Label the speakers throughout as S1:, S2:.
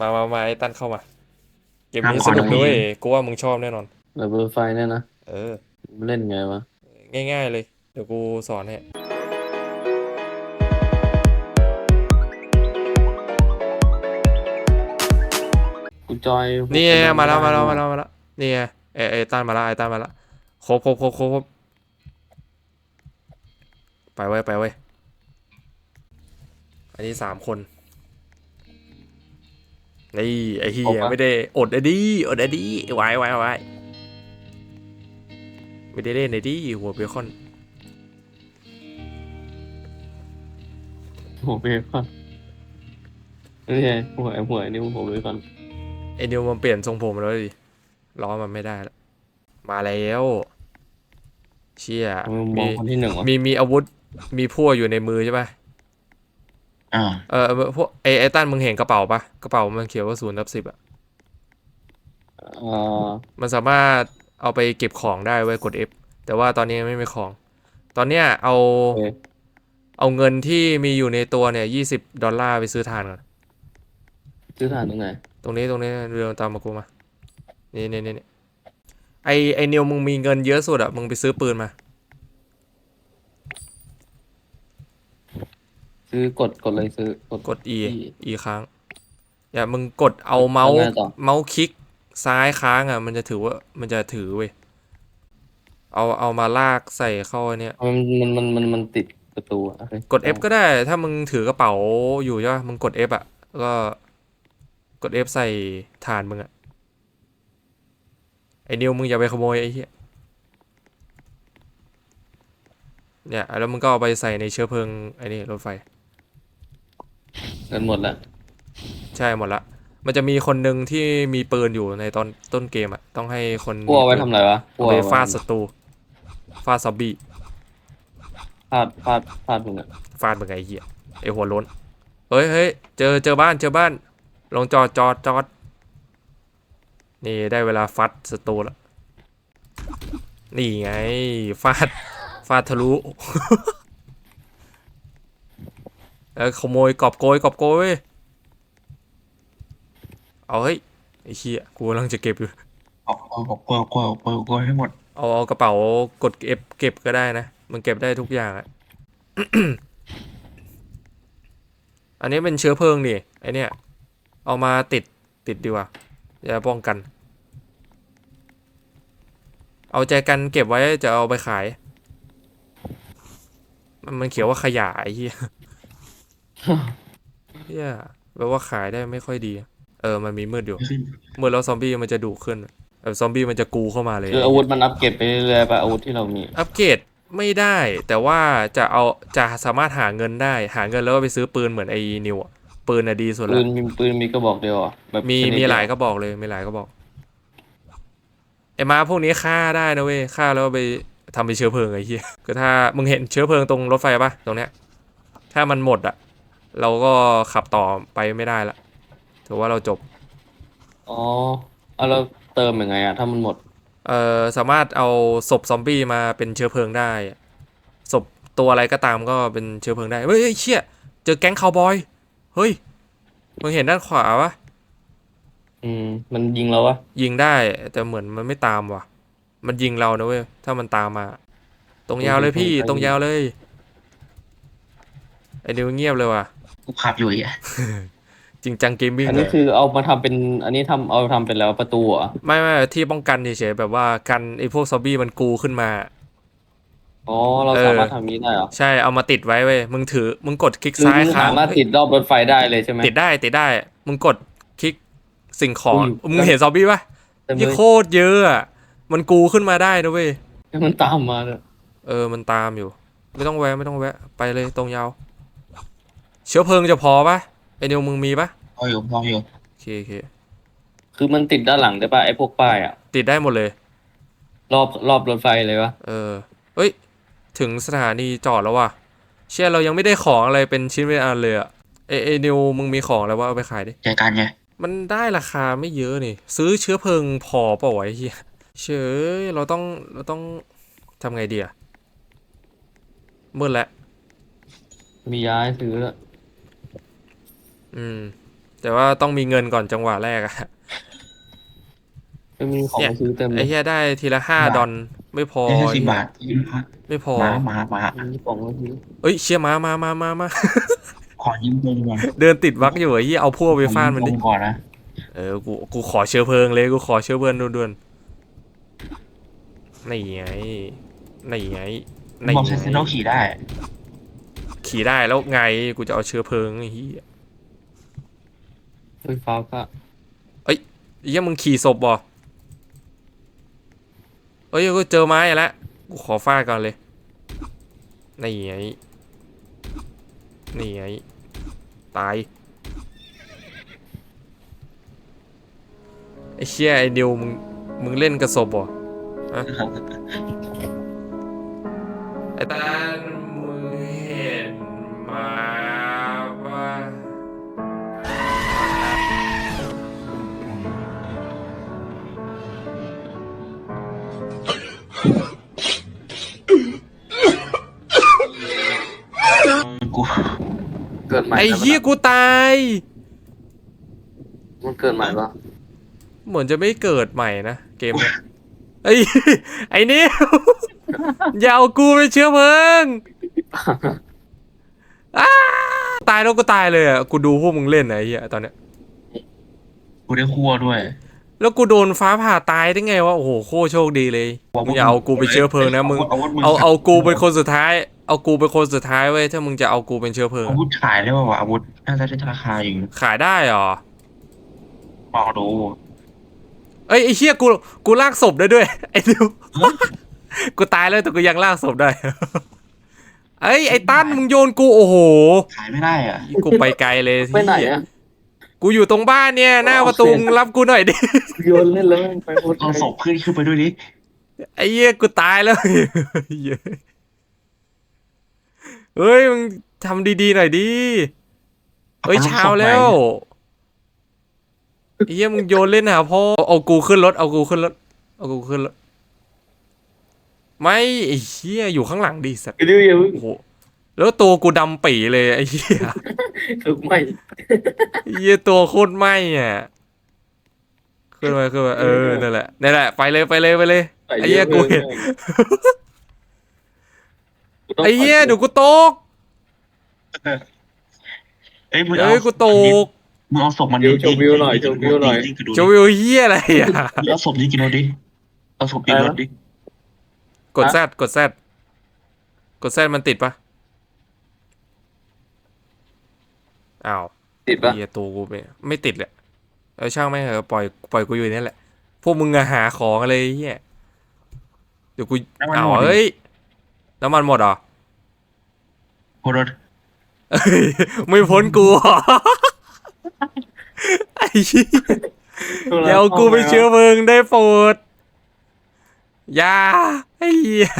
S1: มามามาไอ้ตั้นเข้ามา เกมนี้สนุกด้วยกูว่ามึงชอบแน่นอน
S2: แบบเบอร์ไฟเนี่ยนะ
S1: เออ
S2: เล่นไงวะ
S1: ง่าย ๆ เลย เดี๋ยวกูสอนให้
S2: กูจอยพวก
S1: นี่ไง
S2: ค
S1: มาแล้วมาแล้ว
S2: ไได้
S1: มาแล้วมาแล้วนี่ไงไอ้ไอ้ตั้นมาแล้วไอ้ตั้นมาแล้วครบครบครบครบครบไปไว้ยไปไว้ยอันนี้สามคน นี่ไอ้เฮียไม่ได้อดอะดีอดอะดีไว้ไว้ไว้ไม่ได้เล่นไอ้ดีหัวเบคอน
S2: หัวเบคอนนี่ไงหัวไอ้หัวไอ้นี่หัวเบคอน
S1: ไอ้นิวมันเปลี่ยนทรงผมแล้วดิล้อมันไม่ได้แล้วมาแล้วเชี่ย
S2: มึงม
S1: มี
S2: องคนที่หนึ่งวะ
S1: มีมีอาวุธมีพวกอยู่ในมือใช่ปะ
S3: อ่า
S1: เออเออพวกไอไอตั้นมึงเห็นกระเป๋าปะกระเป๋ามันเขียนว่าศูนย์ทับสิบอะ
S2: เอ่อ
S1: มันสามารถเอาไปเก็บของได้ไว้ยกด F แต่ว่าตอนนี้ไม่มีของ ตอนเนี้ยเอา
S2: โอเค
S1: เอาเงินที่มีอยู่ในตัวเนี่ยยี่สิบดอลลาร์ไปซื้อถ่านก่อน
S2: ซื้อฐานตรงไหน
S1: ตรงนี้ตรงนี้เรือตามมากูมา นี่นี่นี่นี่ไอไอนิวมึงมีเงินเยอะสุดอะมึงไปซื้อปืนมา
S2: ซื้อกดกดเลยซื้อกด
S1: กด E
S2: อี
S1: E ค้างอย่ามึงกดเอาเมาส์
S2: แล้วไงต่อ
S1: เมาส์คลิกซ้ายค้างอะ มันจะถือว่ามันจะถือเว้ยเอาเอามาลากใส่เข้าอันเนี่ย
S2: มันมันมันมันมันติดประตูอะโอเค
S1: กด F ก็ได้ ถ้ามึงถือกระเป๋าอยู่ใช่ปะมึงกด F อะแล้วก็กด F ใส่ฐานมึงอะ ไอ้นิวมึงอย่าไปขโมยไอ้เหี้ย เนี่ย แล้วมึงก็เอาไปใส่ในเชื้อเพลิงไอ้นี่รถไฟ
S2: เงินหมดแล้ว
S1: ใช่หมดละ มันจะมีคนหนึ่งที่มีปืนอยู่ในตอนต้นเกมอะต้องให้คน
S2: กูเอาไว้
S1: มีปืน
S2: ทำอะไรวะกู
S1: เอา
S2: เอา
S1: ไป
S2: ไว้
S1: ฟาดศัตรูฟาดซอมบี้
S2: พลาดพลาดพลาดมึงอะ
S1: ฟาดมึงไงไอ้เหี้ยไอหัวโล้นเฮ้ยเฮ้ยเจอเจอบ้านเจอบ้าน ลงจอดจอดจอดนี่ได้เวลาฟัดศัตรูละนี่ไงฟาดฟาดทะลุเออขโมยกอบโกยกอบโกยเว้ยเอาเฮ้ยไอ้เหี้ยกูกำลังจะเก็บอยู่
S3: ออกออกออกออกออกออกออกให้หมด
S1: เอาเอากระเป๋ากดเก็บเก็บก็ได้นะ มันเก็บได้ทุกอย่างอะอันนี้เป็นเชื้อเพลิงดิไอเนี้ยเอามาติดติดดีกว่าจะป้องกัน เอาใจกันเก็บไว้จะเอาไปขาย มันมันเขียวว่าขยะไอ้เหี้ย เหี้ยแปลว่าขายได้ไม่ค่อยดี เออ มันมีมืดอยู่
S3: ขึ้น
S1: มืดแล้วซอมบี้มันจะดุขึ้นแบบซอมบี้มันจะกูเข้ามาเลย
S2: คืออาวุธมันอัปเกรดไปเรื่อยๆป่ะอาวุธที่เรามี
S1: อัปเกรดไม่ได้ แต่ว่าจะเอาจะสามารถหาเงินได้ หาเงินแล้วก็ไปซื้อปืนเหมือนไอ้นิวอะปืนอะดีสุด
S2: ปื
S1: ละ
S2: นมีปืนมีกระบอกเดียวอะแบบ
S1: มี
S2: ชนิด
S1: มี
S2: เดีว
S1: หลายก็บอกเลยมีหลายก็บอกไอ้ม้าพวกนี้ฆ่าได้นะเว้ยฆ่าแล้วเอาไปทำเป็นเชื้อเพลิงไอ้เหี้ยก็ถ้ามึงเห็นเชื้อเพลิงตรงรถไฟปะตรงเนี้ยถ้ามันหมดอะ เราก็ขับต่อไปไม่ได้ละถือว่าเราจบ
S2: อ๋อเอาเราเติมยังไงอะถ้ามันหมด
S1: เอ่อสามารถเอาศพซอมบี้มาเป็นเชื้อเพลิงได้ศพตัวอะไรก็ตามก็เป็นเชื้อเพลิงได้ เฮ้ยเฮ้ยเชี่ยเจอแก๊งคาวบอย เฮ้ยมึงเห็นด้านขวาปะ
S2: อืม มันยิงเราวะ
S1: ยิงได้ แต่เหมือนมันไม่ตามว่ะ มันยิงเรานะเว้ยถ้ามันตามมา ตรงยาวเลยพี่ ตรงยาวเลยไอ้นิวเงียบเลยว่ะ
S3: กูขับอยู่อีกอะ
S1: จริงจังเกมมิ่ง
S2: อัน
S1: เล
S2: นี้
S1: ย
S2: คือเอามาทำเป็นอันนี้ทำเอาทำเป็นแล้วประตูเหรอะ
S1: ไม่ไม่ที่ป้องกันเฉยๆแบบว่ากันไอ้พวกซอมบี้มันกูขึ้นมา
S2: อ๋อ เรา
S1: เออ
S2: สามารถทำนี้ได้เหรอ
S1: ใช่เอามาติดไว้เว้ยมึงถือ มึงกดคลิก
S2: คือ
S1: ซ้าย
S2: มึง
S1: ค้าง
S2: สามารถติดรอบรถไฟได้เลยใช่ไหม
S1: ติดได้ติดได้ มึงกดคลิกสิ่งของ
S2: อุ้ย
S1: มึงเห็นซอมบี้ปะ
S2: เต็มเล
S1: ยี่
S2: ย
S1: โคตรเยอะอะมันกูขึ้นมาได้นะเว้ย
S2: ให้มันตามมาเลย
S1: เออมันตามอยู่ ไม่ต้องแวะไม่ต้องแวะ ไปเลยตรงยาว เชื้อเพลิงจะพอปะไอเดียวมึงมีปะ
S3: พออยู่พออยู่
S1: โอเคโอเค
S2: คือมันติดด้านหลังได้ป่ะไอ้พวกป้ายอะ
S1: ติดได้หมดเลย
S2: รอบรอบรถไฟเลยวะ
S1: เออเอ้ย ถึงสถานีจอดแล้วว่ะ เชื่อเรายังไม่ได้ของอะไรเป็นชิ้นเป็นอันเลยอะเอเอนิวมึงมีของอะไรวะเอาไปขายดิ
S3: ใจกันไง
S1: มันได้ราคาไม่เยอะนี่ ซื้อเชื้อเพลิงพอเปล่าวะไอ้เฮียเชยเราต้องเราต้องทำไงดีอะมืดแล้ว
S2: มีย้ายซื้อแล้ว
S1: อืม แต่ว่าต้องมีเงินก่อนจังหวะแรกอะ
S2: ไม่มีของ
S1: เนี่ย
S2: มาซื้อเต็มเล
S1: ไอ้
S2: ย
S1: เหี้ยได้ทีละห้าดอลไม่พอ
S3: ได้แค่สิบบาทยี่สิบบาท
S1: ไม่พอ
S3: หมาหมาหมา
S2: มีของมาซื้อ
S1: เอ้ยเชี่ยมามามามามา
S3: ขอยิ้มเลยก่อน
S1: เดินติดวักอยู่ไอ้เหี้ยเอาพวกไปฟาดมันดิ
S3: ขอยิ้ก่อนนะ
S1: เออ กู กูขอเชื้อเพลิงเลย กูขอเชื้อเพลิงด่วนๆนี่ไงนี่ไงนี่
S3: บอกเซนเซโน
S1: ไง
S3: ขี่ได้
S1: ขี่ได้แล้วไง กูจะเอาเชื้อเพลิงไอ้เหี้ย
S2: ไฟฟ้าก็
S1: ไอ้เหี้ยมึงขี่ศพบ่เอ้ยกูเจอไม้แล้วกูขอฟาดก่อนเลย นี่ไง นี่ไง ตาย ไอ้เชี่ยไอ้นิวมึง มึงเล่นกระสบบ่ไอ้ตาลมึงเห็นมาว่
S2: เกิดใหม่
S1: ไอ้
S2: แล้ว
S1: เหี้ยกูตาย
S2: มันเกิดใหม่ปะ
S1: เหมือนจะไม่เกิดใหม่นะเกมเนี้ยไอ้ไอ้นิวอย่าเอากูไปเชื้อเพลิงอ้าตายแล้วก็ตายเลยอะกูดูพวกมึงเล่นนะไอ้เหี้ยตอนเนี้ย
S3: กูได้คั่วด้วย
S1: แล้วกูโดนฟ้าผ่าตายได้ไงวะ โอ้โหโคตรโชคดีเลยมึงอย่าเอากูไปเชื้อเพลิงนะมึง
S3: อาวุธมึง
S1: เอาเอากูเป็นคนสุดท้าย เอากูเป็นคนสุดท้ายเว้ยถ้ามึงจะเอากูเป็นเชื้อเพลิง
S3: อาวุธขายได้ป่าวะอาวุธน่าจะได้ราคาอยู่
S1: ขายได้เหรอ
S3: ลองดู
S1: เอ้ยไอ้เชี่ยกูกูลากศพได้ด้วยไอ้นิวกูตายแล้วแต่กูยังลากศพได้เอ้ยไอ้ตั้นมึงโยนกูโอ้โห
S3: ขายไม่ได้อะ
S1: กูไปไกลเลย
S2: ไปไหน
S1: เหี้ย
S2: อะ
S1: กูอยู่ตรงบ้านเนี่ยหน้าประตู
S2: โอเค
S1: มึงรับกูหน่อยดิ
S2: โยนเล่นแล้วไปหมด
S3: เอาศพขึ้นขึ้นไปด้วยดิ
S1: ไอ้เหี้ยกูตายแล้วเหี้ยเฮ้ยมึงทำดีๆหน่อยดิเฮ้ยเช้าแล้วไอ้เหี้ยมึงโยนเล่นหาพ่อเอาเอากูขึ้นรถเอากูขึ้นรถเอากูขึ้นรถไม่ไอ้เหี้ยอยู่ข้างหลังดิสัตว์
S2: ไอ้ดิวอย่าเพิ่ง
S1: โอ้โหแล้วตัวกูดำปีเลยไอ้เหี้ย
S2: ถูกไหม
S1: ไอ้เหี้ยตัวโคตรไหมอะขึ้นมาขึ้นมาเออนั่นแหละนั่นแหละไปเลยไปเลยไปเลยไอ้เหี้ยกูเห็นไอ้เหี้ยเดี๋ยวกูตก
S3: เอ้ยมึง
S1: เอ้
S3: เอา
S1: ยกูตก
S3: มึงเอาศพมัน
S2: วิวชมวิวหน่อยชมวิวหน่อย
S1: โจวิวเหี้ยอะไรอะ
S3: มึงเอาศพนี้กินรถดิเอาศพกินรถดิ
S1: กดแซดกดแซดกดแซดมันติดปะ อ้าว
S2: ติดปะ
S1: เฮียตัวกูไม่ไม่ติดเลยเออช่างไม่งเหอะปล่อยปล่อยกูอยู่นี่แหละ พวกมึงอะหาของอะไรเฮียเดี๋ยวกู
S3: น้ำมัน
S1: อ้าว
S3: หมดดิ
S1: เอ้ยน้ำมันหมดเหรอ
S3: โคตรถ
S1: เอ้ยไม่พ้นกูเหรอไอ้เหี้ยอย่าเอากูไปเชื้อเพลิงได้โปรดอย่าไอ้เหี้ย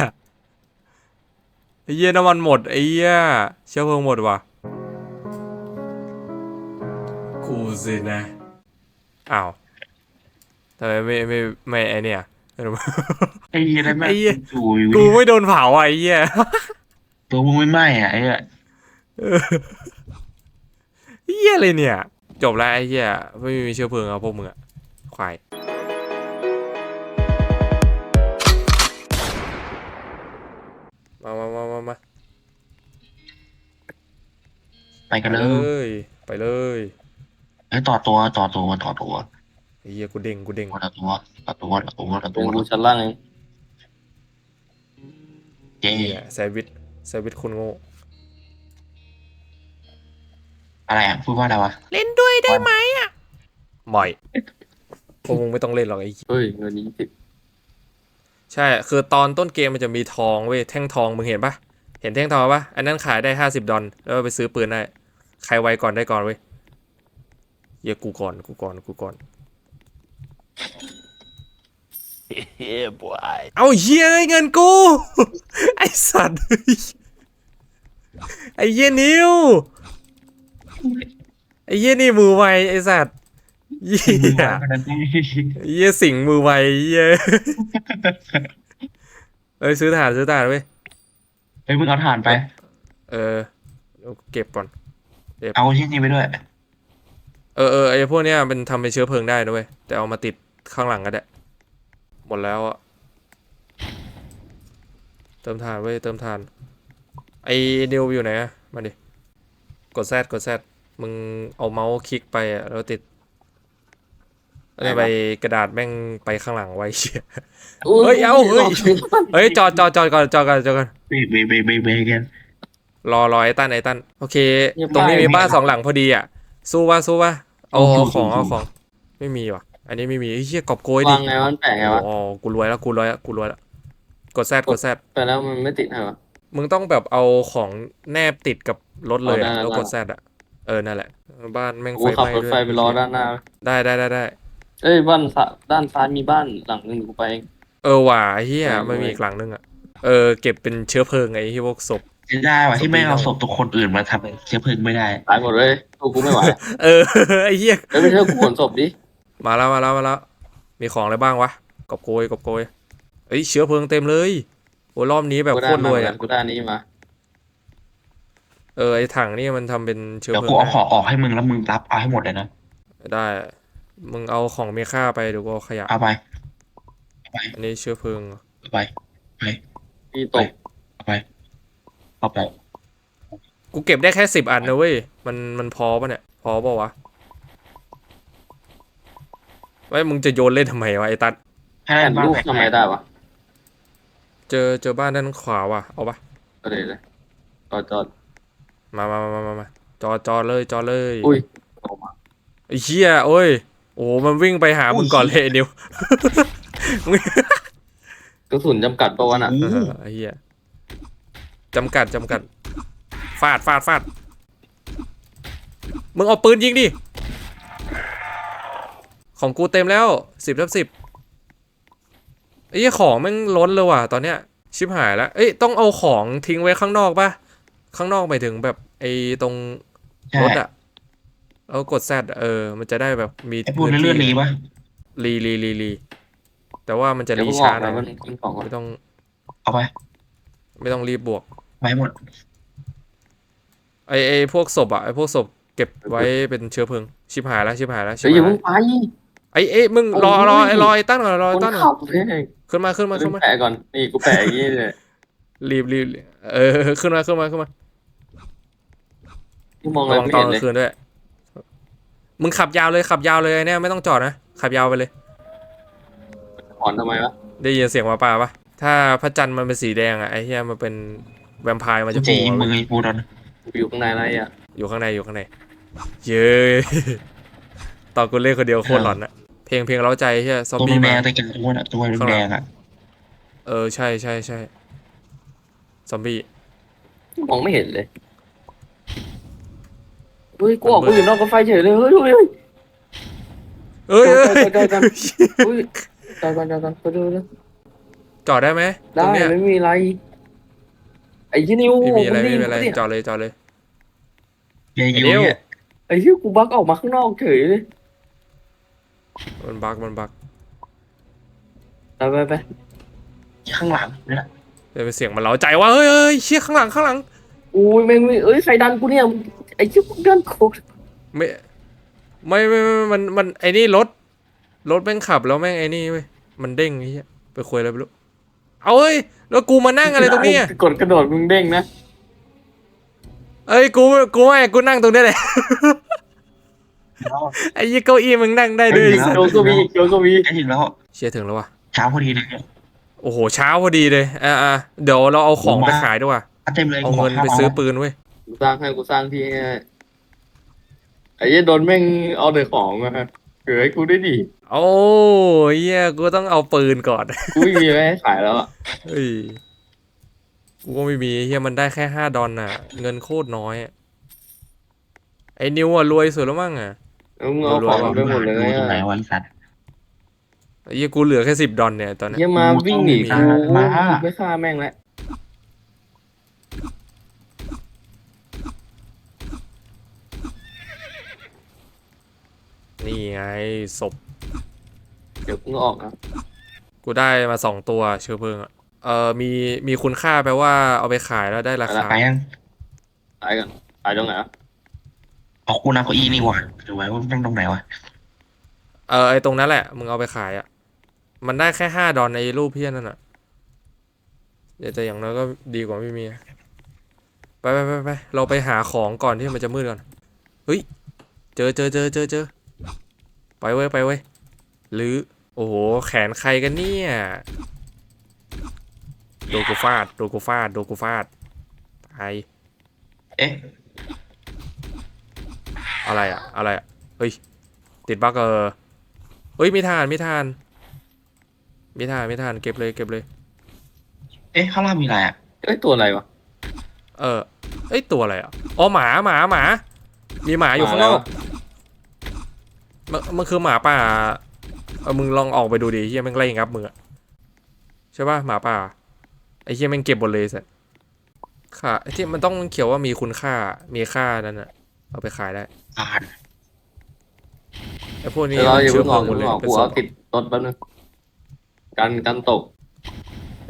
S1: ไอ้เหี้ยน้ำมันหมดไอ้เหี้ยเชื้อเพลิงหมดว่ะ กูสินะ อ้าวทำไมไม่ไม่ไม่ไอเนี่ย
S3: ไอ้เหี้ยได้แม่ง
S1: ไอ้เหี้ย
S3: อยู่อยู่
S1: กูไม่โดนเผาอะไอ้เหี้ย
S3: ตัวมึงไม่ไหม้อะไอ้เหี้ย
S1: เหี้ยเลยเนี่ย จบแล้วไอ้เหี้ยไม่มีเชื้อเพลิงเอาพวกมึงอะควายมามามามามา
S3: ไปกัน
S1: ไป
S3: เล
S1: เลย ย ไปเลย
S3: เอ้ยต่อตัวต่อตัวต่อตัว
S1: ไอ้เหี้ยกูเด้งกูเด้ง
S3: ต่อตัวต่อตัวต่อตัวต่อ
S2: เป็
S3: ตั
S2: น
S3: ว
S2: กูชั้นล่างเอง
S3: เจ๊
S1: เหี้ยแซวิทแซวิทคุณโง่
S3: อะไรอะพูดว่าอะไรวะ
S1: เล่นด้วยได้ไหมอะบ่อยพวกมึงไม่ต้องเล่นหรอกไอ้เหี้ย
S2: เฮ้ยเงินนี้ติด
S1: ใช่ คือตอนต้นเกมมันจะมีทองเว้ยแท่งทองมึงเห็นปะเห็นแท่งทองปะอันนั้นขายได้ห้าสิบดอลแล้วไปซื้อปืนได้ใครไวก่อนได้ก่อนเว้ย เหี้ยกูก่อนกูก่อนกูก่อน
S4: Yeah, boy.
S1: เอาเหี้ยเอ้ยเงินกู ไอสัตว์ไอเหี้ยนิวไอเหี้ยนี่มือไวไอสัตว์เหี้
S3: มึง
S1: ย
S3: มาขนาดนี้
S1: เหี้ยสิงมือไวเหี้ยเอ้ยซื้อถ่านซื้อถ่านเว้ย
S3: เฮ้ยมึงเอาถ่านไป
S1: เออเดี๋ยวเก็บก่อน
S3: เอาที่นี่ไปด้วย
S1: เออเออไอพวกเนี้ยเป็นทำเป็นเชื้อเพลิงได้นะเว้ยแต่เอามาติดข้างหลังก็ได้หมดแล้วอะเติมถ่านเว้ยเติมถ่านไอนิวอยู่ไหนอะมาดิกดแซดกดแซดมึงเอาเมาส์คลิกไปอะแล้วติดแล้วเนี่ยไปกระดาษแม่งไปข้างหลังไว้เชี่ยเฮ้ยเอาเฮ้ยเฮ้ยจอดจอดจอดก่อนจอดก่อนจอดก่อน
S3: เบรกเบรกเบรกเบรกเบรกกัน
S1: รอรอไอ้ตันไอ้ตันโอเค
S2: เนี่ย
S1: ตรงนี้
S2: บ้าน
S1: มีบ้าน
S3: มี
S1: สองหลังพอดีอะ สู้ว่าสู้ว่าเอา
S3: สู้
S1: เอาของ
S3: สู้
S1: เอาของ ไม่มีว่ะ อันนี้ไม่มีไอ้เหี้ยกอบโกยดิ
S2: วางไงวะมันแปลกไงวะ
S1: อ๋อ กูรวยแล้ว กูรวยแล้ว กูรวยแล้ว กดแซดกดแซด
S2: ไปแล้วมันไม่ติดไงวะ
S1: มึงต้องแบบเอาของแนบติดกับรถเลยอะ
S2: เอาได้
S1: แล้ว
S2: ได้
S1: กดแซดอะเออ นั่นแหละ บ้านแม่ง
S2: กู
S1: ไฟ
S2: ขับ
S1: ไหม้
S2: รถ
S1: ด้วย
S2: ไฟไปรอด้านหน้า
S1: ได้ได้ได้ได้
S2: เอ้ยบ้านสะด้านซ้ายมีบ้านหลังหนึ่งกูไป เอง
S1: เออว่ะไอ้เหี้ย
S2: เออ
S1: มันมี
S2: เว้ย
S1: อีกหลังนึงอะ เออเก็บเป็นเชื้อเพลิงไอ้ที่พวกศพ
S3: จะได้ว่ะที่แม่งเอาศพตัวคนอื่นมาทำเป็นเชื้อเพลิงไม่ได้
S2: ตายหมดเลยกูกูไม่ไหว
S1: เออไอ้เหี้ย
S2: เอ้ยไปเที่ยวกูขนศพดิ
S1: มาแล้วมาแล้วมาแล้วมีของอะไรบ้างวะกอบโกยกอบโกยเอ้ยเชื้อเพลิงเต็มเลยโอ้รอบนี้แบบ
S2: กู
S1: โค
S2: ได้
S1: ตร
S2: มาร
S1: วย
S2: เหมือนกั
S1: อะ
S2: นกูได้อันนี้มา
S1: เออไอถังนี่มันทำเป็นเชื้อ
S3: เดี๋ยว
S1: เพลิ
S3: กู
S1: ง
S3: เอา
S1: ได้
S3: ของออกให้มึงแล้วมึงรับเอาให้หมดเลยนะ
S1: ได้ มึงเอาของมีค่าไปเดี๋ยวกูเอาขยะ
S3: เอาไป
S1: อันนี้เชื้อเพลิง
S3: เอาไป
S2: พี่ตก
S3: เอาไปเอาไป
S1: กูเก็บได้แค่สิบอันนะเว้ย มันมันพอปะเนี่ย พอปะวะไว้ยมึงจะโยนเล่นทำไมวะไอ้ตัด
S3: ให้
S2: แผ่น
S3: บ้าน
S2: รูป
S3: แตก
S2: ทำไมได้วะ
S1: เจอเจอบ้านด้านขวาว่ะ เอาปะ
S2: ก็เลยเลยจอดจอด
S1: มามามามามามาจอจอเลยจอเลย
S2: อุ้ยออกมา
S1: ไอ้เหี้ยโอ้ย โอ้มันวิ่งไปหามึงก่อนเลยไอ้นิว
S2: กระสุนจำกัดปะวะน่ะ
S1: เออไอ้เหี้ยจำกัดจำกัด ฟาดฟาดฟาด มึงเอาปืนยิงดิ ของกูเต็มแล้วสิบทับสิบไอ้เหี้ยของแม่งล้นเลยว่ะตอนเนี้ย ชิบหายแล้ว เอ้ยต้องเอาของทิ้งไว้ข้างนอกปะข้างนอกหมายถึงแบบไอ้ตรง
S3: ใช่
S1: รถอะแล้วกดแซดเออ มันจะได้แบบมี
S3: ไอ้พวกนั้นเลือดรีปะ
S1: รีรีรีรี แต่ว่ามันจะ
S2: เดี๋ยว
S1: รี
S2: กูอ
S1: ช้า
S2: อก
S1: หน่
S2: นะ
S1: อย
S2: มันกินของก่อน
S1: ไม่ต้อง
S3: เอาไป
S1: ไม่ต้องรีบบวก
S3: ไว้หมด
S1: ไอไอพวกศพอะไอพวกศพเก็บไว้เป็นเชื้อเพลิง ชิบหายแล้วชิบหายแล้วชิบ
S2: เฮ้ยอย่า
S1: หาย
S2: เพิ่งไป
S1: ไอเอ้ยมึงรอรอ
S2: โอ้ย
S1: ไอรอไอตั้นก่อนรอ
S2: ค
S1: ไอนตั้นก่
S2: ขั
S1: อน
S2: บเลย
S1: ขึ้นมาขึ้นมา
S2: ลื
S1: ขึ้น
S2: ม
S1: มา
S2: แปะก่อน นี่กูแปะอย่างนี้เลย
S1: รีบรีบเออขึ้นมาขึ้นมาขึ้นมา
S2: กูมองอะไร
S1: ระวัง
S2: ไม่
S1: ตอ
S2: เห็
S1: น
S2: น
S1: ก
S2: เล
S1: ลายงคืนด้วย มึงขับยาวเลยขับยาวเลยไอ้เนี่ยไม่ต้องจอดนะขับยาวไปเลย
S2: ถอนทำไมวะ
S1: ได้ยินเสียงหมาป่าปะถ้าพระจันทร์มันเป็นสีแดงอะไอเฮียมันเป็นแวมไพร์มันจะโผ
S3: จี
S1: ล่
S3: มึ
S1: มาง
S3: ไอ้ปูดอน
S2: กูอยู่ข้างในอะไรอะ
S1: อยู่ข้างในอยู่ข้างใน เย้ยตอนกูเล่นคนเดียวโคตรหลอนอะเพลงเพลงเร้าใจเฮียซอม
S3: ตัว
S1: บี้
S3: แด
S1: มาง
S3: ๆตะเกียงตัวน่ะตัวแดงๆอะ
S1: เออใช่ใช่ใช่ซอมบี้
S2: มองไม่เห็นเลยเฮ้ยกูออกกูอยู่นอกรถไฟเฉยเลยเฮ้ยเฮ้ยเฮ้ย
S1: เอ้ยเอ้ย
S2: จอดจอดจอดเฮ้ย จอดก่อนจอดก่อนไปดูเลย
S1: จอดได้ไหมต
S2: ได้
S1: รงเนี้ย
S2: ไม่มีอะไร ไอ้ยี่นิว
S1: ไม่มีอะไรไม่มีอะไรจอดเลยจอดเลย
S3: เยยูเนี่ย
S2: ไอ้ที่กูบักออกมาข้างนอกเฉยเลย
S1: มันบักมันบัก
S2: ไปไปไป
S3: ข้างหลังนี่แหละ
S1: เดี๋ยวไปเสียงมันเร้าใจว่าเฮ้ยเฮ้ยเชี่ยข้างหลังข้างหลัง
S2: อุ้ยไม่ไม่เอ้ยใครดันกูเนี่ยไอ้ที่กูดันกู
S1: ไม่ไม่ไม่ไม่มันมันไอ้นี่รถรถแม่งขับแล้วแม่งไอ้นี่เว้ย มันเด้งไอ้เหี้ยไปคุยอะไรไม่รู้เอาเฮ้ยแล้วกูมานั่งอะไรตรงนี้อะ
S2: กดกระโดดมึงเด้งนะ
S1: เอ้ยกูกูไม่กูนั่งตรงนี้แหละไอ้ยี่เก้าอี้มึงนั่งได้ด้วยไอ้สัส
S2: โจก็มีโจก็มี
S3: ไอ้ถึงแล้ว
S1: เชียร์ถึงแล้ววะ
S3: เช้าพอดีเลย
S1: โอ้โหเช้าพอดีเลยอ่าอ่าเดี๋ยวเราเอาของ
S3: โอ้มา
S1: ไปขายดีกว่า
S3: เต็มเลย
S1: เอาเงินไปซื้อปืนเว้ย
S2: กูสร้างให้กูสร้างที่ให้ไอ้ยี่โดนแม่งเอาแต่ของมา เกิดให้กูได้ดิ
S1: โอ้ยเหี้ยกูต้องเอาปืนก่อน
S2: กูไม่มีอะไรให้ขายแล้วอะ
S1: เฮ้ยกูก็ไม่มีเฮียมันได้แค่ห้าดอลน่ะ เงินโคตรน้อยอะไอ้นิวอะรวยสุดแล้วมั้งอะ
S2: แล้วมึงเอาของมันไปหมดเลย
S3: ดูตรงไหน
S2: อะ
S3: วะไอ้สัตว์
S1: ไอ้เหี้ยกูเหลือแค่สิบดอลเนี่ยตอนเนี้ย
S2: เยี่ยมาวิ่งหนีกู
S3: มา
S2: ไม่ฆ่าแม่งแล้ว
S1: นี่ไงศพ
S2: เดี๋ยวกูออกนะ
S1: กูได้มาสองตัวเชื้อเพลิงอะเออมีมีคุณค่าแปลว่าเอาไปขายแล้วได้ราคา
S3: ไปยัง
S2: ตายกันตายตรงไหนอะ
S3: เอาเอากูนั่งเก้าอี้นี่หว่าหรือไว้ว่านั่งตรงไหนวะ
S1: เออไอตรงนั้นแหละมึงเอาไปขายอะมันได้แค่ห้าดอลในรูปเพี้ยนั่นอะเดี๋ยวแต่อย่างน้อยก็ดีกว่าไม่มีไปไปไปไปเราไปหาของก่อนที่มันจะมืดก่อนเฮ้ยเจอเจอเจอเจอเจอ ไปเว้ยไปเว้ยหรือโอ้โหแขนใครกันเนี่ยโดนกูฟาดโดนกูฟาดโดนกูฟาดตาย
S3: เอ๊ะ
S1: อะไรอะอะไรอะเฮ้ยติดบั๊กเออเฮ้ยมีทานมีทานมีทานมีทานเก็บเลยเก็บเลย
S3: เอ๊ะข้างล่างมีอะไรอะ
S2: เอ้ยตัวอะไรวะ
S1: เออเอ้ยตัวอะไรอะอ๋อหมาหมาหมา มีหมาอยู่ข้างนอก มันมันคือหมาป่าเออมึงลองออกไปดูดิเฮียแม่งไล่งับมึงอะใช่ป่ะหมาป่าไอ้เฮียแม่งเก็บหมดเลยสัสค่ะไอ้ที่มันต้องเขียวว่ามีคุณค่ามีค่านั่นอะเอาไปขายได้
S3: อ่าน
S1: ไอ้พวกนี้
S2: เดี๋ยวเราอย่า
S1: เชื้
S2: เพิ่
S1: องเพ
S2: อ
S1: ลิ
S2: องก
S1: หม
S2: อย่า
S1: ดเลยเป็นศ
S2: เพิ่งออกกูเอา
S1: พ
S2: ติดรถแป๊บนึงกันกันตก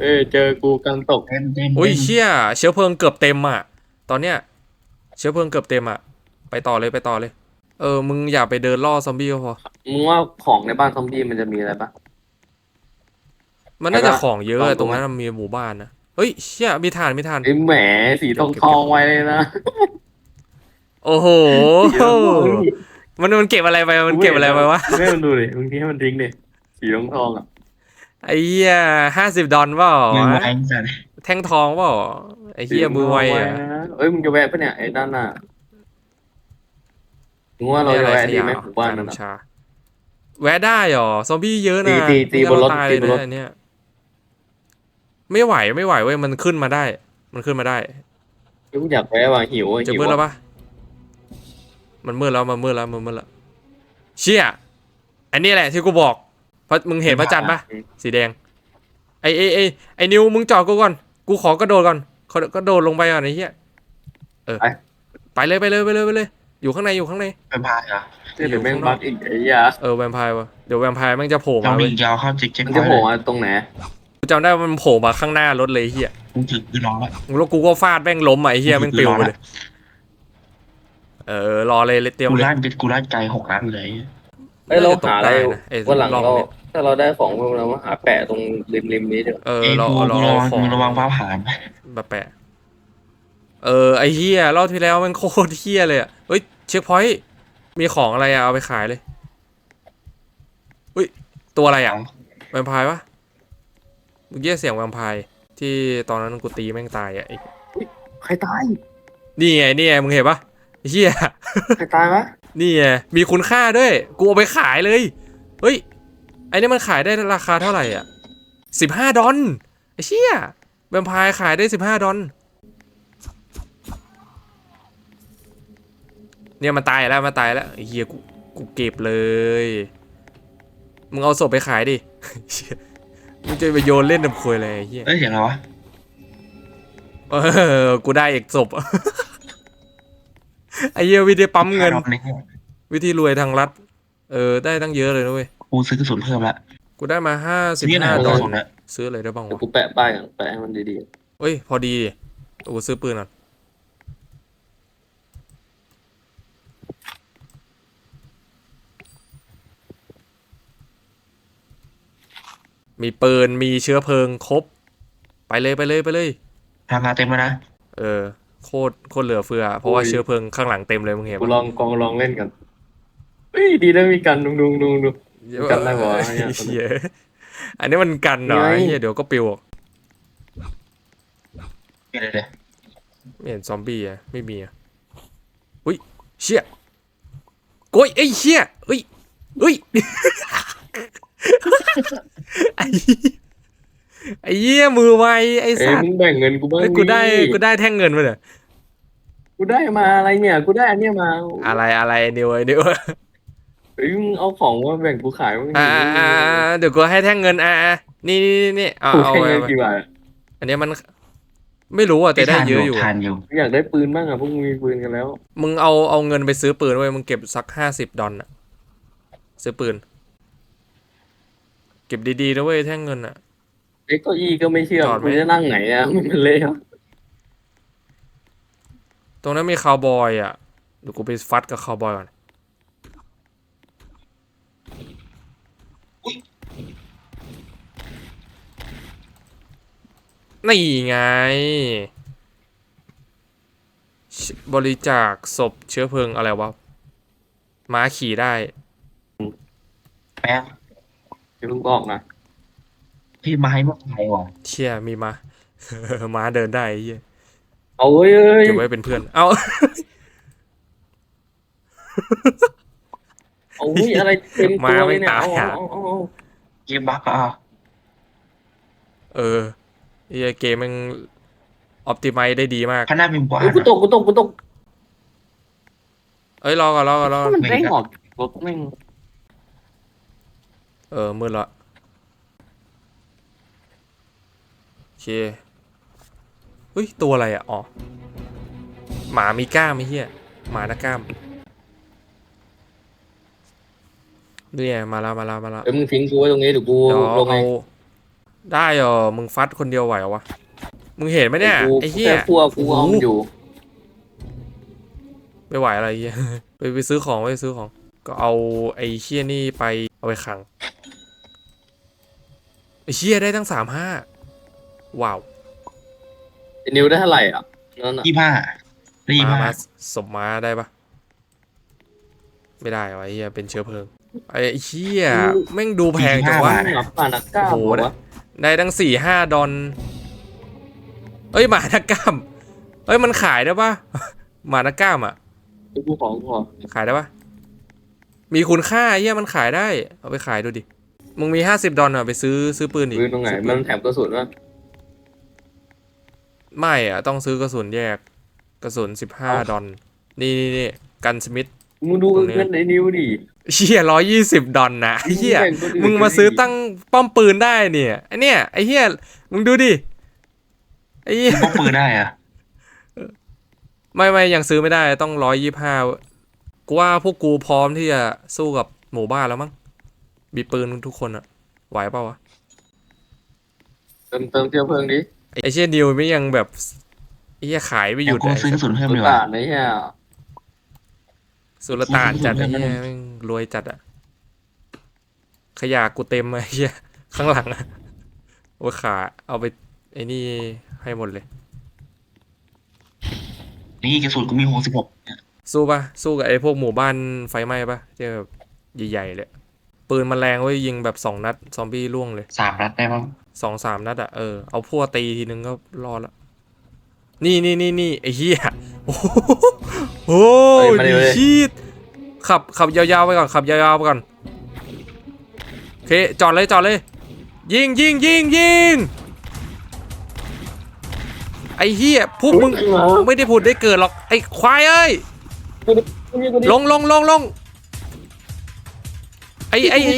S2: เอ้ยเจอกูกันตก
S3: เต็มเต็ม
S1: โอ้ยเชี่ยเชื้อเพลิงเกือบเต็มอะ ตอนเนี้ย เชื้อเพลิงเกือบเต็มอะ ไปต่อเลยไปต่อเลย เออ มึงอย่าไปเดินล่อซอมบี้ก็พอ
S2: มึงว่าของในบ้านซอมบี้มันจะมีอะไรปะ
S1: มันน่าจะ
S2: แล้วก็
S1: ของเยอะ
S2: ลอง
S1: อะ
S2: ดู
S1: ตรงนั้นมันมีหมู่บ้านนะ เฮ้ยเชี่ยมีฐานมีฐาน
S2: ไอ้แหมสีทองทองๆไว้เลยนะ
S1: โอ้โห
S2: สีทองทอง
S1: มันมันเก็บอะไรไป มันเก็บอะไรไปวะ
S2: ไม่มันดูดิบางทีให้มันทิ้งดิ สีทองทองๆอะ
S1: ไอ้เหี้ยห้าสิบดอลเปล่า
S3: มือไว้สัน
S1: แท่งทองเปล่าไอ้เหี้ยมือไวอะ
S2: นะเอ้ยมึงจะแวะปะเนี่ยไอ้ด้านหน้า มึงว่าเราจะแวะดีไหมหมู่บ้านนั้น
S1: น้ำ
S2: อะ
S1: ชา แวะได้หรอ ซอมบี้เยอะนะ
S2: ตีตีตีบนรถ
S1: ไม่งั้เาตาย
S2: ตีบนรถ
S1: เลยะเนี่ยไม่ไหวไม่ไหวเว้ยมันขึ้นมาได้ มันขึ้นมาได้
S2: เอ้ยกูอยากแวะว่ะหิวอะ
S1: จะ
S2: หิว
S1: มืดแล้ว
S2: อะ
S1: ปะมันมืดแล้วมันมืดแล้วมันมืดแล้ว เชี่ย อันนี้แหละที่กูบอกเพราะมึงเห็นพระจันทร์ปะสีแดง ไอไอไอไอนิวมึงจอดกูก่อน กูขอกระโดดก่อนขอกระโดดลงไปก่อนไอ้เหี้ย เออ ไปเลยไปเลยไปเลยไปเลย อยู่ข้างในอยู่ข้างใน
S3: เป็นพายเหรอ
S2: เดี๋ยวแม่งบักอีกไอ้ยา
S1: เออแวมไพร์วะเดี๋ยวแวมไพร์แม่งจะโผล่
S3: เรา
S1: มา
S3: มี
S1: เว้ย
S3: ยาวเข้าจิ๊กเจ๊ก
S2: มัน
S3: พ
S2: จะ
S3: อย
S2: โผล่
S3: เลย
S2: มาตรงไหน
S1: กูจำได้ว่ามันโผล่มาข้างหน้ารถเลยไอ้เหี้ย
S3: กูถือคือรอแล้ว
S1: แล้วกูก็ฟาดแม่งล้มอะไอ้เหี้ยแม่งปลิวไปเลยเออรอเลยเลยเตรียม
S3: กู
S1: เลย
S3: ลั่นกูลั่นไกลหกล้านเลย
S2: เอ้ยเราหาอะไร
S1: น่าจะตกได้นะไอ้
S2: วันหลัง
S1: รอบ
S2: เรา
S1: นี้
S2: ถ้าเราได้ของพวกเรามาหาแปะตรงริมริมๆนี้เถอะ
S1: เออ
S3: เอ้ย
S1: รอ
S3: กู
S1: รอ
S3: กูระวัง
S1: ของ
S3: มึงระวังฟ้าผ่าน
S1: แบบแปะ เออไอ้เหี้ยรอบที่แล้วแมันโคตรเหี้ยเลยอะเฮ้ยเช็คพอยต์มีของอะไรอะเอาไปขายเลยเฮ้ยตัวอะไรอะแวมไพร์ปะเมื่อกี้เสียงแวมไพร์ที่ตอนนั้นกูตีแม่งตายอะไอ้
S2: ใครตาย
S1: นี่ไงนี่ไงมึงเห็นปะไอ้เหี้ย
S2: ใครตายวะ
S1: นี่ไงมีคุณค่าด้วย กูเอาไปขายเลยเฮ้ยไอ้นี่มันขายได้ราคาเท่าไหร่อะสิบห้าดอลไอ้เชี่ยแวมไพร์ขายได้สิบห้าดอล เนี่ยมันตายแล้วมันตายแล้วไอ้เฮียกูกูเก็บเลย มึงเอาศพไปขายดิเชี่ยมึงจะไปโยนเล่นดับควยเลยไอ้เฮีย
S3: เอ้ยอย่างไรวะ
S1: เออกูได้อีกศพไอ้เหี้ยวิธีปั๊มเงิน
S3: รอบนี้
S1: วิธีรวยทางรัฐ เออได้ตั้งเยอะเลยนะเว้ย
S3: กูซื้อกระสุนเพิ่มละ
S1: กูได้มาห้าสิบ
S3: นี่ไหน
S1: ห้าด
S3: ก
S1: อ
S3: ระ
S1: ล
S3: สุนละ
S1: ซื้ออะไรได้บ้าง
S2: เดี๋ยว
S1: วะ
S2: กูแปะป้ายก่อนแปะให้มันดี
S1: เอ้ยพอดีกูซื้อปืนก่อน มีปืนมีเชื้อเพลิงครบ ไปเลยไปเลยไปเลย
S3: ทางงานเต็มแล้วนะ
S1: เออ โคตรโคตรเหลือเฟือ เพราะว่าเชื้อเพลิงข้างหลังเต็มเลยมึงเห็น
S2: ๆกู
S1: ปะ
S2: ลองกองลองเล่นกันเฮ้ยดีนะมีกันดุงดุงดุงดุง กันได้ปะวะเนี่ย
S1: เหี้ยอันนี้มันกันเหรอ
S2: ไง
S1: ไอ้เหี้ยเดี๋ยวก็ปิวออก
S3: เดี๋ยวเดี๋ยว
S1: ไม่เห็นซอมบี้อะไม่มีอะอุ้ยเชี่ยโก้ยไอ้ยเชี่ยเอ้ยเอ้ย ไอ้เหี้ยไอ้เหี้ยมือไวไอ้
S2: เอ้ย
S1: สัต
S2: มึ
S1: ว์
S2: งแบ่งเงินกูบ้าง
S1: เอ้ยกูได้
S2: ดิ
S1: กูได้แท่งเงินมาเนี่ย
S2: กูได้มาอะไรเนี่ย กูได้อันเนี้ยมา
S1: อะไรอะไรไอ้นิวไอ้นิว
S2: เฮ้ยมึงเอาของมาแบ่งกูขายมึง
S1: อ่าอ่าอ่าเดี๋ยวกูให้แท่งเงินอ่าอ่านี่นี่นี่นี่เอา
S2: กู
S1: เอา
S2: แค่
S1: ไป
S2: เงิน
S1: เอาไป
S2: กี่บาทอะ
S1: อันเนี้ยมัน ไม่รู้อะแต่ได้เยอะอยู่
S3: ทานอยู่
S2: กูอยากได้ปืนบ้างอะพวกมึงมีปืนกันแล้ว
S1: มึงเอาเอาเงินไปซื้อปืนไว้มึงเก็บสักห้าสิบดอลอะซื้อปืนเก็บดีๆนะเว้ยแท่งเงินอะ
S2: เอ้ยเก็อี้ก็ไม่เชื่อม
S1: จอดไหม
S2: กูจะนั่งไหนอะมันเละครับ
S1: ตรงนั้นมีคาวบอยอะเดี๋ยวกูไปฟัดกับคาวบอยก่อนนี่ไง บริจาคศพเชื้อเพลิงอะไรวะม้าขี่ได้
S3: แป๊บ
S2: อย่าเพิ่งบอกนะ
S3: พี่ไม้ไม่ตายว่ะ
S1: เชี่ยมีมา ม้าเดินได้ไอ้เหี้ย
S2: เอาเว้ยเอ้ย
S1: เก็บไว้เป็นเพื่อน เอา
S2: เอาเว้ยอะไรเต็ม
S1: มา
S2: ตัว
S1: ไม่
S2: เลยเนี่ย
S1: ตาย
S2: เอา
S1: อะ
S2: เอาเอาเอา
S3: เกมบักอะ
S1: เออไอ้เหี้ยเกมมันออ t ติไมได้ดีมาก
S3: ข้างหน้ามีหมู่บ้า
S2: เอ้ย
S3: น
S2: กูตกกูตกกูตก
S1: เอ้ยรอก่อนรอก่อนรอก่อน
S2: มันได้ออกรถแม่ง
S1: เออมืดละโอเคเฮ้ย ตัวอะไรอะ อ๋อ หมามีกล้ามไอ้เหี้ยหมาหน้ากล้ามเนี่ยมาแล้วมาแล้วมาแล้ว
S2: เอ้ยมึงทิ้งกูไว้ตรงนี้เดี๋ยวกู
S1: เดี๋ยว
S2: ลงเอ
S1: เอา
S2: ง
S1: ได้เหรอมึงฟัดคนเดียวไหวเหรอวะ มึงเห็นไหมเนี่ย
S2: กู
S1: ไอ้เหี้ย
S2: แค่พัวกูเอามันอยู่
S1: ไม่ไหวอะไรเหี้ย ไปไปซื้อของไปซื้อของ ก็เอาไอ้เชี่ยนี่ไปเอาไปขัง ไอ้เชี่ยได้ตั้งสามห้าว้าว
S2: ไอ้นิวได้เท่าไหร่อะนั่นอะ
S3: ยี่ห้าได้ยี่
S1: มา
S3: ห้า
S1: มาสมมาได้ปะไม่ได้วะไอ้เหี้ยเป็นเชื้อเพลิงไอ้เชี่ยแม่งดูแพงจังวะ
S2: หมาป่านักกล้า
S1: โอ้โห
S2: เหรอวะ
S1: ได้ตั้งสี่ห้าดอลเอ้ยหมานักกล้ามเอ้ยมันขายได้ปะ หมานักกล้ามอะ
S2: กูขอกูขอ
S1: ขายได้ปะมีคุณค่าไอ้เหี้ยมันขายได้ เอาไปขายดูดิ มึงมีห้าสิบดอลอะไปซื้อซื้อปืนดิ
S2: ปืนตรงไหน
S1: ซื้อปื
S2: มันแถมกระสุนวะ
S1: ไม่อะต้องซื้อกระสุนแยก กระสุนสิบห้า
S2: เอ้า
S1: ดอลนี่นี่นี่กันสมิธ
S2: มึงดู
S1: ตรงนี้
S2: เงินไอ้นิวดิ
S1: เชี่ยร้อยยี่สิบดอลนะไอ้เหี้ย
S2: แบ่งคนอื่น
S1: มึงมาซื้อตั้งป้อมปืนได้เนี่ยไอเนี่ยไอเหี้ยมึงดูดิไอเหี้ย
S3: พกปืนได้อะ
S1: ไม่ไม่ยังซื้อไม่ได้ต้องร้อยยี่ห้ากูว่าพวกกูพร้อมที่จะสู้กับหมู่บ้านแล้วมั้ง มีปืนทุกคนอะไหวเปล่าวะ
S2: เติมเติมเชื้อเพลิงดิ
S1: ไอเชี่ยนิวไม่ยังแบบไอเหี้ยขายไม่ห
S3: เดี๋
S1: ยุ
S3: ย
S1: ด
S3: วกู
S1: เลย
S3: ซื้อกระสุนเพิ่ม
S2: สุ
S3: ดีก
S2: ตา
S3: ว่า
S2: นไอ้เหี้ย
S1: สุลต่านจัดไอ
S3: ซื้อกระสุน
S1: เหี้ยแม่งรวยจัดอะขยะกูเต็มอะไอเหี้ยข้างหลังอะโอ้ยขาเอาไปไอ้นี่ให้หมดเลย
S3: นี่กระสุนกูมีหกสิบหก
S1: สู้ปะสู้กับไอ้พวกหมู่บ้านไฟไหม้ปะที่แบบใหญ่ๆเลย ปืนมันแรงเว้ยยิงแบบสองนัด ซอมบี้ล่วงเลย
S3: สามนัดได้มั้ง
S1: สองสามนัดอะเออเอาพั่วตีทีนึงก็รอดละนี่นี่นี่นี่ไอ้เหี้ยโอ้โหโอ้
S2: เอ้ย
S1: ย
S2: มาดิมาดิ
S1: ชีดขับขับยาวๆไปก่อนขับยาวๆไปก่อนโอเคจอดเลยจอดเลย ยิงยิงยิงยิงไอ้เหี้ยพวกมึงไม่ได้พูดได้เกิดหรอกไอ้ควายเอ้ย ลงลงลงลง ไอไอไอ้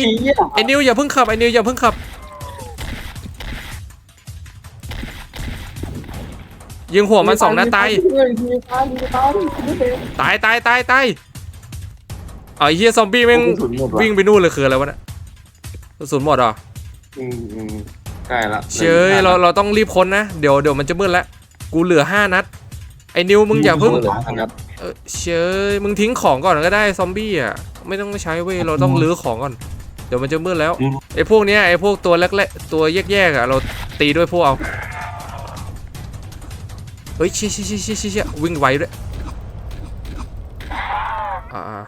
S1: ไอนิวอย่าเพิ่งขับไอนิวอย่าเพิ่งขับ ยิงหัวมันสองนัดตายตายตายตายตายเอาไอ้เฮียซอมบี้แม่ง
S2: กระสุนหมดว่ะ
S1: วิ่งไปนู่นเลยคืออะไรวะเนี่ยกระสุนหมดเหรอ
S2: อืมอืมใกล้ละ
S1: เชยเราเราต้องรีบค้นนะเดี๋ยวเดี๋ยวมันจะมืดแล้วกูเหลือห้านัดไอนิวมึงอย่าเพิ่ง
S2: หลืครับ
S1: เออเชยมึงทิ้งของก่อนก็ได้ซอมบี้อะ ไม่ต้องใช้เว้ยเราต้องรื้อของก่อนเดี๋ยวมันจะมืดแล้วไอ้พวกเนี้ยไอ้พวกตัวเล็กๆตัวแยกๆอะเราตีด้วยพวกเอาเฮ้ยเชี่ยเชี่ยเชี่ยเชี่ยเชี่ยเชี่ยวิ่งไวด้วยอ่า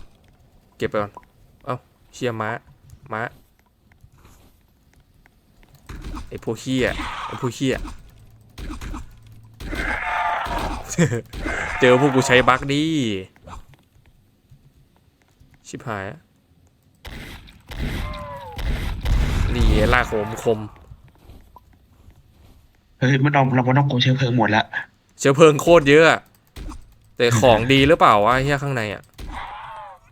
S1: ๆเก็บไปก่อนเอ้าเชี่ยม้าม้าไอ้พวกเหี้ยไอ้พวกเหี้ยเจอพวกกูใช้บั๊กดิ ชิบหายอะนี่ลากโหมคม
S3: เฮ้ยมันเราเราไม่ต้องโกงเชื้อเพลิงหมดละ
S1: เชื้อเพลิงโคตรเยอะอะแต่ของดีหรือเปล่าวะไอ้เฮียข้างในอะ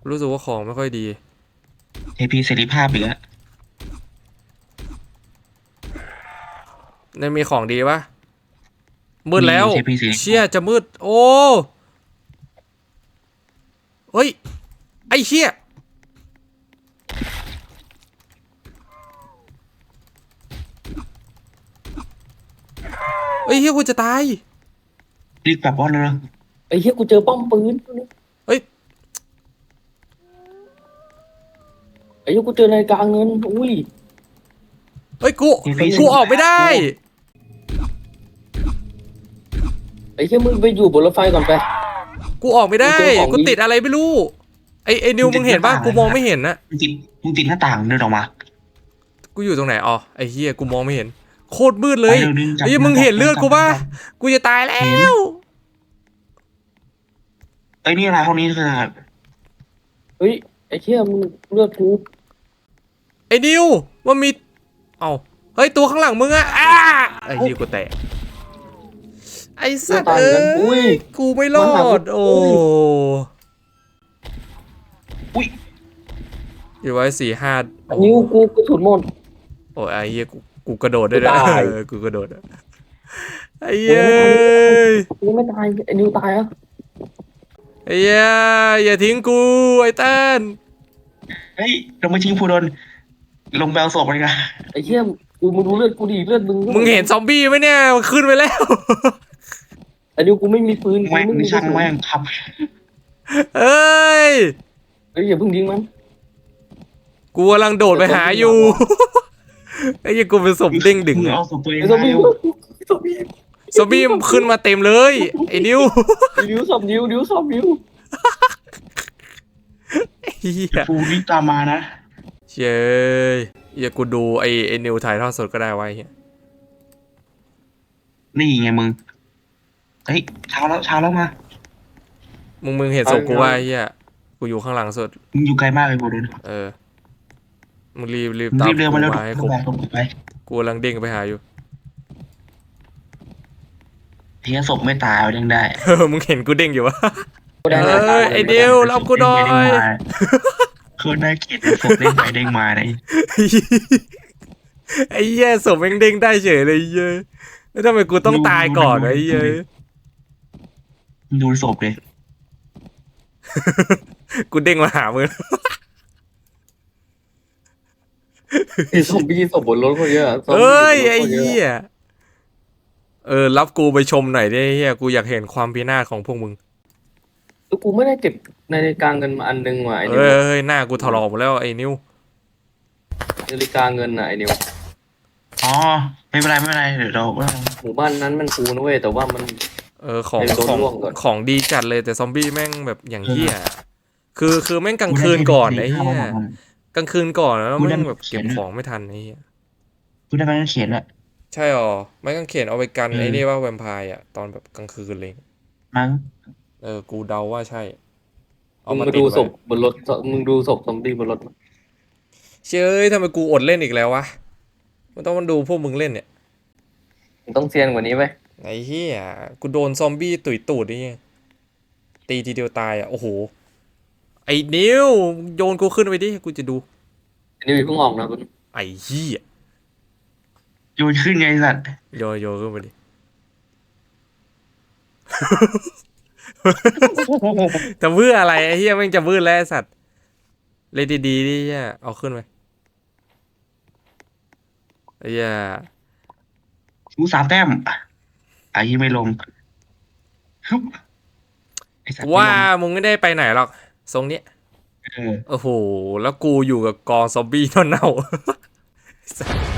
S1: รู้สึกว่าของไม่ค่อยดี
S3: เทพีเสรีภาพอีกแล้ว
S1: นั่นมีของดีปะมืดแล้ว
S3: เทพีเสรี
S1: เชี่ยจะมืด โอ้เฮ้ย ไอ้เชี่ยเฮ้ยเฮียกูจะตาย
S3: รีบกลับบ้านเลยนะ
S2: ไอ้อ้เหี้ยกูเจอป้อมปืน
S1: เฮ้ย
S2: ไอ้เหี้ยกูเจอนาฬิกาเงินอุ้ย
S1: เฮ้ยกูกูออกไม่ได้
S2: ไอ้เหี้ยมึงไปอยู่บนรถไฟก่อนไป
S1: กูออกไม่ได้
S2: กูเจอของ
S1: กูติดอะไรไม่รู้ ไอไอนิวมึงเห็นปะกูมองไม่เห็นนะ
S3: มึงติดมึงติดหน้าต่างเดินออกมา
S1: กูอยู่ตรงไหนอ๋อไอเฮียกูมองไม่เห็น โคตรมืดเลย
S3: ไปเร็วดึงจับ
S1: ไอ้ยมึงเห็นเลือดกูปะกูจะตายแล้ว
S3: เอ้ยนี่อะไรห้องนี้คืออะไร
S2: เฮ้ยไอ้เหี้ยมึงเลือดกู
S1: ไอ้นิวมันมี เอาเฮ้ยตัวข้างหลังมึงอะอ้าไอ้เหี้ยกูแตกไอ้สัตว์เอ้ยกูไม่รอด โอ้
S3: อุ้ย
S1: อยู่ไว้สี่ห้า
S2: ไอ้นิ้วกูกูถุนหมด
S1: โอ้ยไอ้เหี้ยกูกูกระโดดได้ด้วย
S2: กูตาย
S1: เออกูกระโดดอะไอ้เหี้ย
S2: กูไม่ตายไอ้นิ้วตายอะ
S1: ไอ้เหี้ยอย่าทิ้งกูไอ้เต้น
S3: เฮ้ยลงมาชิงผู้โดน ลงแบลศพเลยนะ
S2: ไอ้เหี้ยกูมึงดูเลือดกูดิเลือดมึง
S1: มึงเห็นซอมบี้ไหมเนี่ยมันขึ้นไปแล้ว
S2: ไอ้นิ้วกูไม่มีปืนกู
S3: แม่ง
S2: ไม่มี
S3: ช่างแม่งครับ
S1: เอ้ย
S2: เฮ้ยอย่าเพิ่งยิงมัน
S1: กูกำลังโดดไปหาอยู่ ไอ้เหี้ยกูเป็นศพเด้งดึง
S3: มึ
S1: อะ
S3: เอาศพตัวเอง
S2: ไอ้ซอมบี้
S3: มา
S2: ซอมบี้
S1: ซอมบี้มันขึ้นมาเต็มเลย ไอ้นิว
S2: นิ้วซอมนิ้วนิ้วซอมนิ้ว
S1: เฮีย
S3: ฟูวิ่งตามมานะ
S1: เชยเฮียกูดูไอ้ไอ้นิวถ่ายทอดสดก็ได้ไว้เฮีย
S3: นี่ไงมึงเฮ้ยเช้าแล้วเช้าแล้วมา
S1: มึงมึงเห็นศพกูว่าเฮีย กูอยู่ข้างหลังสุด
S3: มึงอยู่ไกลมากเลยกูโดน
S1: เออมึงรีบรีบ
S3: มึง
S1: ตาม
S3: รีบเร็วมาเร็ว
S1: กูให้คร
S3: ต้
S1: บ
S3: องแบบไป
S1: กูกำลังเด้งไปหาอยู่
S3: เทียศพไม่ตายเอาเด้งได้
S1: เออมึงเห็นกูเด้งอยู่วะ
S2: กูได้
S1: เอ
S2: นาฬิกา
S1: อไอ้นิวรับกูหน่อย
S3: คือน่าเกลียดเลยศพเด้งไปเด้งมาเลย
S1: ไอ้เหี้ยศพแม่งเด้งได้เฉยเลยเหี้ยแล้วทำไมกูต้องตายก่อนวะไอ้เหี้ย
S3: ดูศพเลย
S1: กูเด้งมาหามึง
S2: ไอ้ซอมบี้ศพบนรถคนเยอะซมบี้
S1: เอ้ย
S2: บนรถ
S1: ไอ้
S2: คนเยอะ
S1: เหี้ย เออ รับกูไปชมหน่อยดิไอ้เหี้ย กูอยากเห็นความพินาศของพวกมึง
S2: แล้วกูไม่ได้เก็บนาฬิกาเงินมาอันนึงว่ะไอ้
S1: เอ
S2: นิ้ว
S1: อเฮ้ย หน้ากูถลอกหมดแล้วไอ้นิ้ว
S2: นาฬิกาเงินน่ะไอ้นิ้ว
S3: อ๋อ ไม่เป็นไรไม่เป็นไรเดี๋ยวเรา
S2: หมู่บ้านนั้นมันกูนะเว้ยแต่ว่ามัน
S1: เออของ
S2: ไอ้โดน
S1: ของ
S2: ร่วงก่อน
S1: ของดีจัดเลยแต่ซอมบี้แม่งแบบอย่างเหี้ย คือคือแม่งกลางคืนก่อนไอ้เหี้ยกลางคืนก่อนแล้วแม่งแบบเก็บของไม่ทันไอ้เหี้ย
S3: กูได้ไปนั่งเขียนแหละ
S1: ใช่หรอไม่กางเขนเอาไปกัน
S3: เออ
S1: ไอ้นี่ว่าแวมไพร์อะตอนแบบกลางคืนเลย
S3: มั้ง
S1: เออ กูเดาว่าใช่ เอา
S2: มึง
S1: มา
S2: มา
S1: ติด
S2: ดูศ
S1: ไว้
S2: พบนรถมึงดูศพซอมบี้บนรถ
S1: เชยทำไมกูอดเล่นอีกแล้ววะมันต้องมาดูพวกมึงเล่นเนี่ย
S2: มึงต้องเซียนกว่านี้ไหม
S1: ไอ้เหี้ยกูโดนซอมบี้ตุยตูดนี่ไงตีทีเดียวตายอะโอ้โห ไอ้นิวโยนกูขึ้นไปดิกูจะดู
S2: ไอ้นิ้วอย่าเพิ่งออกนะคุณ
S1: ไอ้เหี้ย
S3: โยนขึ้นไงสัตว์
S1: โยนโยนขึ้นไปดิ แต่เพื่ออะไรไอ้เหี้ยแม่งจะมืดแล้วไอ้สัตว์เล่นดีๆดิเหี้ยเอาขึ้นไปไอ้เหี้ย
S3: ชูสามแต้มไอ้ยี่ไม่ลงฮึบไอ้สัตว์
S1: ว่า
S3: ไม่ลง
S1: มึงไม่ได้ไปไหนหรอก ทรงเนี้ย
S3: เออ
S1: โอ้โห แล้วกูอยู่กับกองซอมบี้เน่าๆสัส